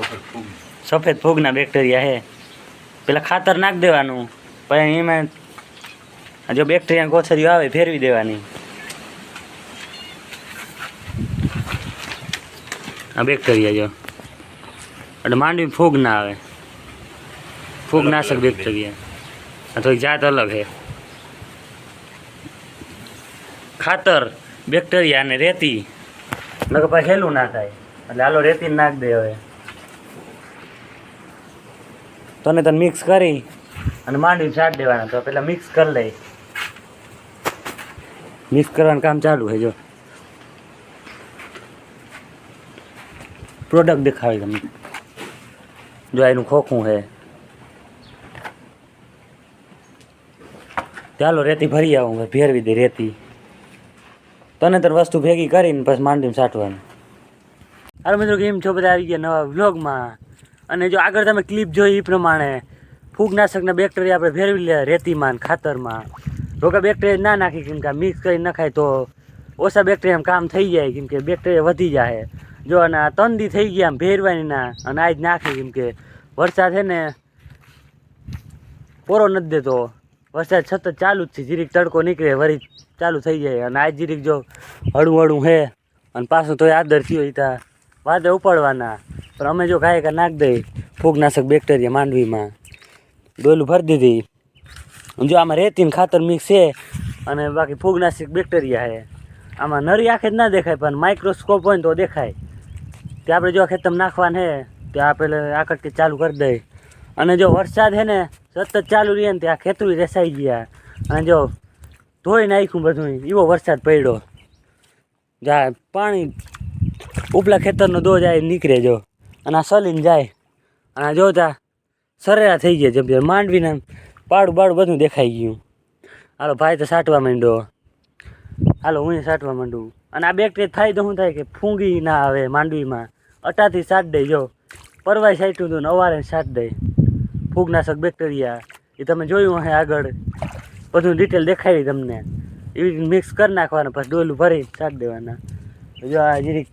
સફેદ ફૂગ. સફેદ ફૂગના બેક્ટેરિયા છે પેલા ખાતર નાખી દેવાનું પછી એમાં જો બેક્ટેરિયા કોથળીઓ આવે ફેરવી દેવાની. આ બેક્ટેરિયા જો. એટલે માંડવી ફૂગ ના આવે. ફૂગ નાશક બેક્ટેરિયા આ થોડી જાત અલગ હે. ખાતર બેક્ટેરિયા અને રેતી. નકર પછી હેલું ના થાય. એટલે હાલો રેતી નાખ દે હવે. તને તને મિક્સ કરી અને માંડવી છાંટ દેવાના. તો પેલા મિક્સ કરી લઈ. મિક્સ કરવાનું કામ ચાલુ છે જો. પ્રોડક્ટ દેખાવી તમને. જો એનું ખોખું છે ચાલો રેતી ભરી આવું ભેરવી દે રેતી. તને તને વસ્તુ ભેગી કરીને પછી માંડવી છાંટવાનું. હાલ મિત્રો, કેમ છો? બધા આવી ગયા નવા વ્લોગમાં અને જો આગળ તમે ક્લિપ જોઈ એ પ્રમાણે ફૂગનાશકના બેક્ટેરિયા આપણે ફેરવી લે રેતીમાં ખાતરમાં. રોકા બેક્ટેરિયા ના નાખી, કેમ કે મિક્સ કરી નખાય તો ઓછા બેક્ટેરિયામાં કામ થઈ જાય, કેમ કે બેક્ટેરિયા વધી જાય જો અને આ તંદી થઈ ગયા આમ ભેરવાની ના, અને આજ નાખી, કેમ કે વરસાદ છે ને પોરો નથી દેતો. વરસાદ સતત ચાલુ જ છે, જીરીક તડકો નીકળે, વરી ચાલુ થઈ જાય. અને આજ જીરીક જો હળું હળું હે, અને પાછું તોય આદર થયો એ ત્યાં વાદળ ઉપાડવાના. પણ અમે જો કાંઈ નાખ દઈ, ફૂગનાશક બેક્ટેરિયા માંડવીમાં. ડોલું ભરી દીધી. જો આમાં રેતી ને ખાતર મિક્સ છે અને બાકી ફૂગનાશક બેક્ટેરિયા છે. આમાં નરી આંખે જ ના દેખાય, પણ માઇક્રોસ્કોપ હોય ને તો દેખાય. તે આપણે જો ખેતર નાખવાના છે ત્યાં પેલે કે ચાલુ કરી દઈ. અને જો વરસાદ છે ને, સતત ચાલુ રહે ને ત્યાં ખેતરું રેસાઈ ગયા. અને જો ધોઈ નાખ્યું બધું એવો વરસાદ પડ્યો. જા, પાણી ઉપલા ખેતરનો દોજ જાય નીકળે જો. અને આ સલીને જાય. અને આ જોતા સરેરા થઈ ગયા જેમ જેમ માંડવીને પાડું બાડું બધું દેખાઈ ગયું. હાલો, ભાઈ તો સાટવા માંડ્યો. હાલો, હું સાટવા માંડું. અને આ બેક્ટેરિયા થાય તો શું થાય કે ફૂંગી ના આવે માંડવીમાં. અટાથી સાટ દઈ જો. પરવાય સાટ્યું હતું ને અવારે સાટ દઈ ફૂગનાશક બેક્ટેરિયા, એ તમે જોયું હે આગળ. બધું ડિટેલ દેખાડી તમને. એવી મિક્સ કરી નાખવાના, પછી ડોલું ભરી સાટ દેવાના. જો આ જીરીક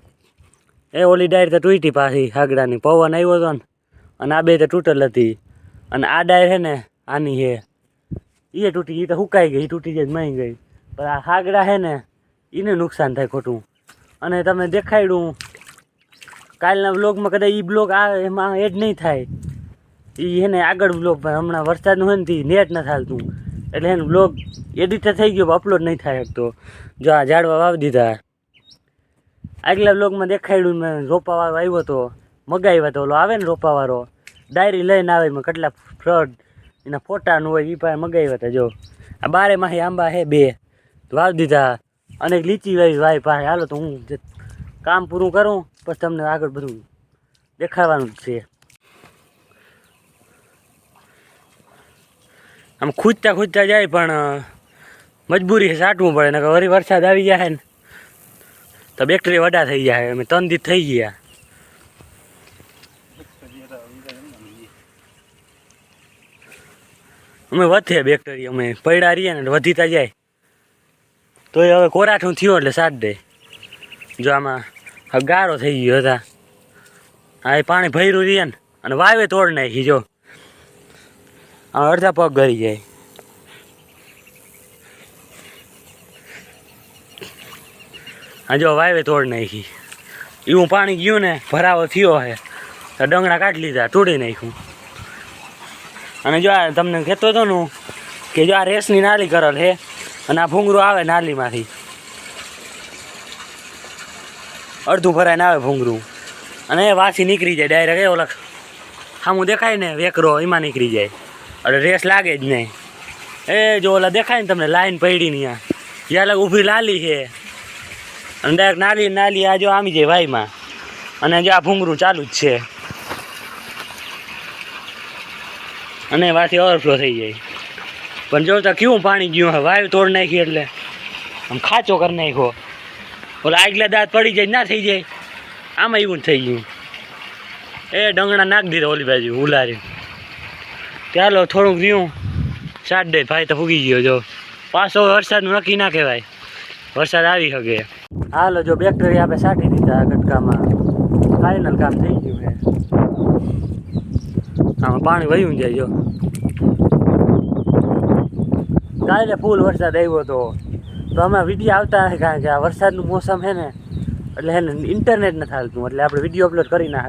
એ ઓલી ડાયર તો તૂટી પાછી, હાગડાની પવન આવ્યો હતો ને. અને આ બે તો તૂટેલ હતી. અને આ ડાયર છે ને, આની છે એ તૂટી એ તો હુકાઈ ગઈ તૂટી જાય મહી ગઈ. પણ આ હાગડા છે ને એને નુકસાન થાય ખોટું. અને તમે દેખાડ્યું કાલના બ્લોગમાં કદાચ એ બ્લોગ આવે એમાં એડ નહીં થાય. એ છે ને આગળ બ્લોગ હમણાં વરસાદનું હોય ને તે નેટ ન ચાલતું એટલે એનું બ્લોગ એડિટ થઈ ગયો અપલોડ નહીં થાય શકતો. જો આ ઝાડવા વાવી દીધા. આગલા બ્લોગમાં દેખાડ્યું મેં, રોપાવાળો આવ્યો હતો મગાવ્યો તો, ઓલો આવે ને રોપાવાળો, ડાયરી લઈને આવે એમાં કેટલા ફ્રડ, એના ફોટાનું હોય એ પાસે મગાવ્યા હતા, જો. આ બારે માહી આંબા હે બે વાવ દીધા. અને લીચી વાવી વાય પાસે, હાલો તો હું કામ પૂરું કરું, પછી તમને આગળ બધું દેખાડવાનું જ છે. આમ ખૂજતા ખૂજતા જાય પણ મજબૂરી સાટવું પડે ને વળી વરસાદ આવી જાય ને તો બેક્ટેરિયા વડા થઈ જાય અમે ત્રણ દી થઈ ગયા. અમે વધે બેક્ટરી અમે પડ્યા રહીએ ને વધીતા જાય. તો એ હવે કોરાઠું થયું એટલે સાત દે જો આમાં ગારો થઈ ગયો હતા. હા એ પાણી ભર્યું રહીએ ને અને વાવે તોડ નાખી, જો. આ અડધા પગ ગરી જાય. હા જો વાવે તોડ નાખી. એવું પાણી ગયું ને, ભરાવો થયો હે. તો ડંગણા કાઢી લીધા, તોડી નાખ્યું. અને જો આ તમને કહેતો હતો ને કે જો આ રેસની નાલી કરેલ હે, અને આ ભૂંગરું આવે નાલીમાંથી. અડધું ભરાઈને આવે ભૂંગરું અને એ વાસી નીકળી જાય ડાયરેક્ટ એ ઓલા સામું દેખાય ને વેકરો, એમાં નીકળી જાય. એટલે રેસ લાગે જ નહીં. એ જો ઓલા દેખાય ને તમને લાઈન પડી નહીં આ જ્યાં ઊભી લાલી છે અને ડાયરેક્ટ નાલી નાલી આ જો આમી જાય વાયમાં. અને જો આ ભૂંગરું ચાલુ જ છે. અને વાથી ઓવરફ્લો થઈ જાય. પણ જોતા કેવું પાણી ગયું હવે વાયુ તોડ નાખી એટલે. આમ ખાચો કરી નાખ્યો. ઓલા આગલા દાંત પડી જાય ના થઈ જાય. આમાં એવું જ થઈ ગયું. એ ડંગણા નાખી દીધા ઓલી બાજુ, ઉલારી. ચાલો થોડુંક રહ્યું. સાત ડે ભાઈ તો ફૂગી ગયો જો. પાછો વરસાદનું નક્કી ના કહેવાય. વરસાદ આવી શકે. હાલો, જો બેક્ટેરિયા આપણે સાટી દીધા ગટકામાં. ફાઇનલ કામ થઈ ગયું છે. આમાં પાણી વહ્યું જાય, જો. કાલે ફૂલ વરસાદ આવ્યો હતો તો અમે વીડિયો આવતા નથી કારણ કે આ વરસાદનું મોસમ છે ને, એટલે એને ઇન્ટરનેટ નથી હાલતું. એટલે આપણે વીડિયો અપલોડ કરી ના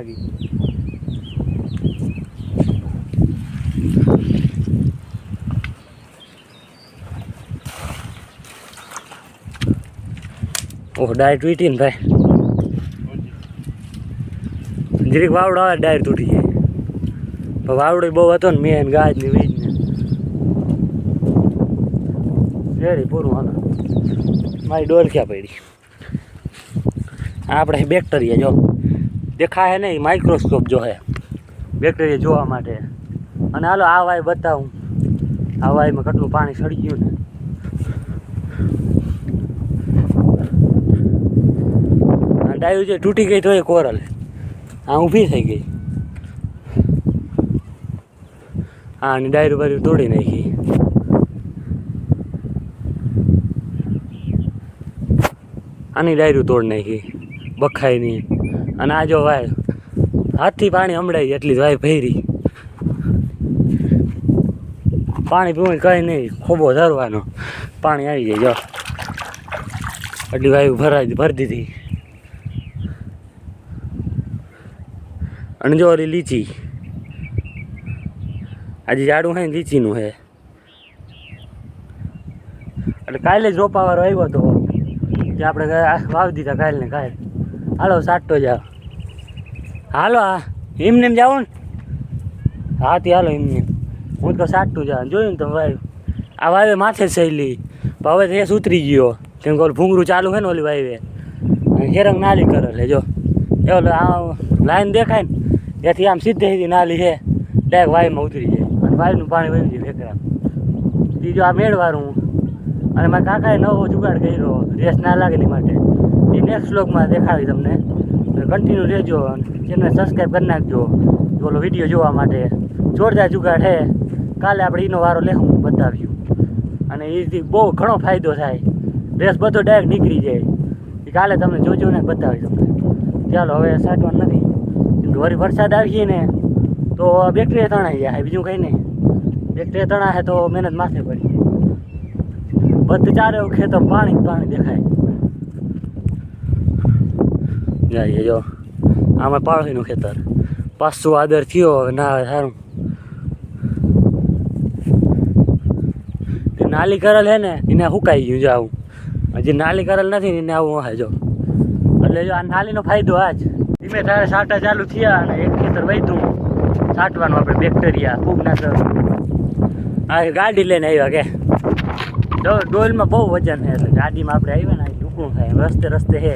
ઓહ, ડાયર તૂટી ને ભાઈ. જરીક વાવડો આવે ડાયર તૂટી જાય. વાવડો બહુ હતો ને મેન ગાજ ને વીજ ને રેડી પૂરું હાલો. મારી ડોલખ્યા પડી? આપણે બેક્ટેરિયા જો. દેખાય નહીં, માઇક્રોસ્કોપ જો હે. બેક્ટેરિયા જોવા માટે. અને હાલો, આ વાય બતાવું. આ વાયમાં કેટલું પાણી સડી ગયું ને આ ડાયું જે તૂટી ગઈ તો એ કોરલ. આ ઊભી થઈ ગઈ. હા, અને ડાયરું બાયરું તોડી નાખી. આની ડાયરું તોડ નાખી બખાઈની અને આ જો વાય, હાથથી પાણી હમણાઈ એટલી વાય ભરી. પાણી પીવું કંઈ નહીં ખોબો ધરવાનો. પાણી આવી જાય, જો. એટલી વાયુ ભરાઈ ભરી દીધી. ઓલી લીચી. આજે ઝાડું હે લીચીનું હે. એટલે કાલે જ રોપાવાળો આવ્યો હતો જે આપણે વાવી દીધા કાલે ને કાલે. હાલો સાટતો જાઓ હાલો હા એમને એમ જાઓ ને. હા, તે હાલો એમને. હું તો સાટતું જા જોયું ને તો ભાઈ આ વાવે માથે સહેલી. હવે રેસ ઉતરી ગયો. કેમ કે ભૂંગરું ચાલુ છે ને ઓલી વાવે હેરંગ નાલી કરે જો. એ ઓલો આ લાઈન દેખાય ને. ત્યાંથી આમ સીધે સીધી નાલી છે, ડાયરેક્ટ વાયમાં ઉતરી જાય. અને વાયનું પાણી વહી જાય વેકરા બીજું આ મેળવારું અને મારા કાકાએ નવો જુગાડ કર્યો, રેસ ના લાગે એની માટે. એ નેક્સ્ટ બ્લોગમાં દેખાડી તમને. કન્ટિન્યુ રહેજો ચેનલ સબસ્ક્રાઈબ કરી નાખજો. ઓલો વીડિયો જોવા માટે. જોરદાર જુગાડ છે. કાલે આપણે એનો વારો લેવું બતાવ્યું. અને એથી બહુ ઘણો ફાયદો થાય. રેસ બધો ડાયરેક્ટ નીકળી જાય. એ કાલે તમને જોજો ને બતાવી દઉં ચાલો, હવે સાટવાનું કેમ વળી વરસાદ આવીએ ને તો બેક્ટેરિયા તણાઈ જાય બીજું કંઈ નહીં. બેક્ટેરિયા તણાશે તો મહેનત માથે પડી બધું ચારે ખેતર પાણી પાણી દેખાય. જાય જો, આમાં પાળવીનું ખેતર. પાછું આદર થયો, ના સારું તે નાલી કરેલ હે ને, એને સુકાઈ ગયું જો આવું. હજી નાલી કરેલ નથી એને આવું હે જો. એટલે જો આ નાલીનો ફાયદો આ જ. ધીમે ધારે સાટા ચાલુ થયા અને એક ખેતર વૈધું સાટવાનું આપણે બેક્ટેરિયા ફૂગનાશક. આ ગાડી લઈને આવ્યા કે. ડોલમાં બહુ વજન છે એટલે ગાડીમાં આપણે આવ્યા ને ટૂંકું થાય. રસ્તે રસ્તે છે.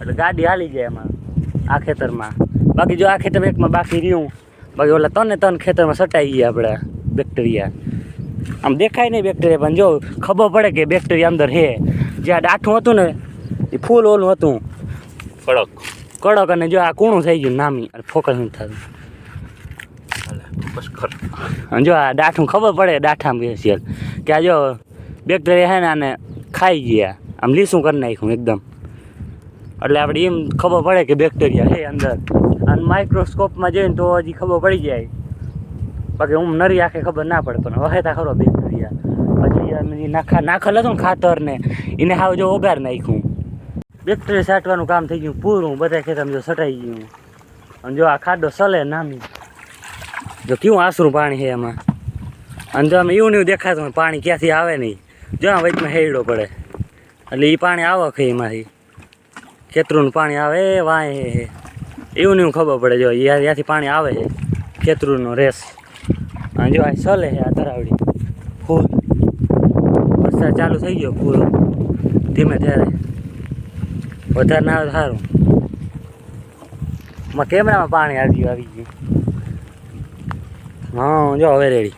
એટલે ગાડી હાલી જાય એમાં, આ ખેતરમાં. બાકી જો આ ખેતર એકમાં બાકી રહ્યું, બાકી ઓલા તને તન ખેતરમાં સટાઈ ગયા આપણે બેક્ટેરિયા આમ દેખાય નહીં બેક્ટેરિયા પણ જો ખબર પડે કે બેક્ટેરિયા અંદર છે. જે આ ડાઠું હતું ને, એ ફૂલ ઓલું હતું. કડક કડક અને જો આ કૂણું થઈ ગયું નામી અને ફોકસ નથી થતું. અને જો આ ડાઠું ખબર પડે ડાઠામાં બેસીએ કે આ જો બેક્ટેરિયા હે ને આને ખાઈ ગયા. આમ લીસું કરી નાખ્યું એકદમ. એટલે આપણે એમ ખબર પડે કે બેક્ટેરિયા છે અંદર. અને માઇક્રોસ્કોપમાં જોઈને તો હજી ખબર પડી જાય. બાકી હું નરી આંખે ખબર ના પડે પણ વહેતા ખરો બેક્ટેરિયા પછી નાખા નાખેલ હતું ને ખાતર ને એને હાવ જો ઓગાર નાખ્યું. બેક્ટેરિયા છાંટવાનું કામ થઈ ગયું, પૂરું. બધા ખેતરમાં જો સટાઈ ગયું. અને જો આ ખાડો સલે નામી. જો કેવું આસરું પાણી છે એમાં? અને જો આમ એવું નહીં દેખાતું હોય, પાણી ક્યાંથી આવે નહીં. જો આ વચમાં હેડો પડે. એટલે એ પાણી આવે છે એમાંથી. ખેતરુંનું પાણી આવે વાય હે હે. એવું નહીં ખબર પડે જો ત્યાંથી પાણી આવે છે. ખેતરુંનો રેસ. અને જો આ સલે છે આ તરાવડી. ફૂલ. વરસાદ ચાલુ થઈ ગયો પૂરો. ધીમે ત્યારે વધારે ના આવે સારું. માં કેમેરામાં પાણી આવી ગયું આવી ગયું. હા, જો હવે રેડી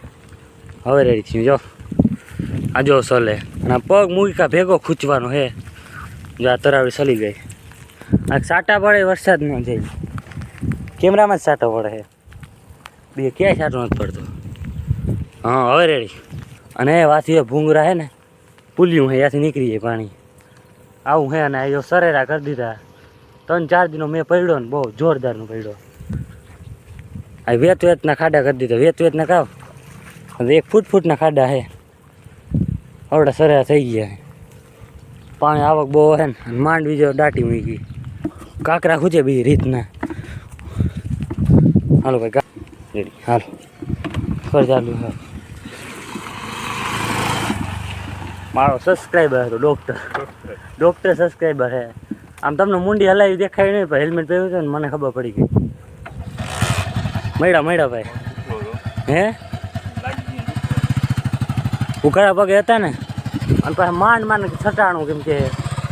હવે રેડી થયું, જો. આ જો સલે. અને પગ મૂકા ભેગો ખૂંચવાનો હે. જો આ તરાવડી સલી ગઈ. આ સાટા પડે વરસાદ ન જાય કેમેરામાં જ સાટો પડે હે. બે ક્યાંય સાટો નથી પડતો. હા, હવે રેડી અને વાથી ભૂંગરા હે ને, પુલિયું હે, ત્યાંથી નીકળી જાય પાણી. આવું હે અને આ સરેરા કરી દીધા. ત્રણ ચાર દિનો મેં પડ્યો ને બહુ જોરદારનો પડ્યો. આ વેત વેતના ખાડા કરી દીધા. વેત વેતના કાવ? એક ફૂટ ફૂટના ખાડા હે. આવડા સરેરા થઈ ગયા પાણી આવક બહુ હે ને. માંડ બીજો દાટી મૂકી. ગઈ કાંકરા ખૂજે બીજી રીતના. હાલો ભાઈ હાલો. ફરી ચાલુ હા મારો સબસ્ક્રાઈબર હતો ડૉક્ટર ડૉક્ટર સબસ્ક્રાઈબર હે. આમ તમને મુંડી હલાવી દેખાય નહીં પણ હેલ્મેટ પહેર્યું છે ને મને ખબર પડી ગઈ. મળ્યા મળ્યા ભાઈ. હે? ઉઘાડા પગે હતા ને? અને પાછા માંડ માંડ છટાણું કેમ કે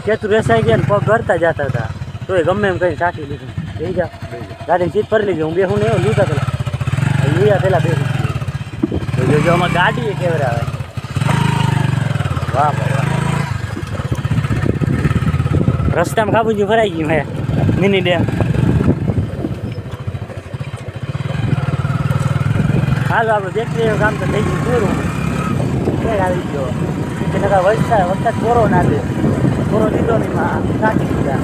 કેતું રેસાઈ ગયા ને પગ ભરતા જતા હતા. તો એ ગમે એમ કઈ સાચી લીધું લઈ જા ગાડી સીટ પર લીધી હું બેહું ને એવું લીધા પેલા. લીધા પેલા બે જો અમારે ગાડી કેવરે આવે વાહ રસ્તામાં ખાબુજી ભરાઈ ગયું હે. Mini dam. હાલો, આપણે બેટરી કામ તો થઈ ગયું, પૂરું. ક્યાંક આવી ગયો? વરસાદ વરસાદ કોરો ના દે કોરો લીધો નહીં નાખી દીધા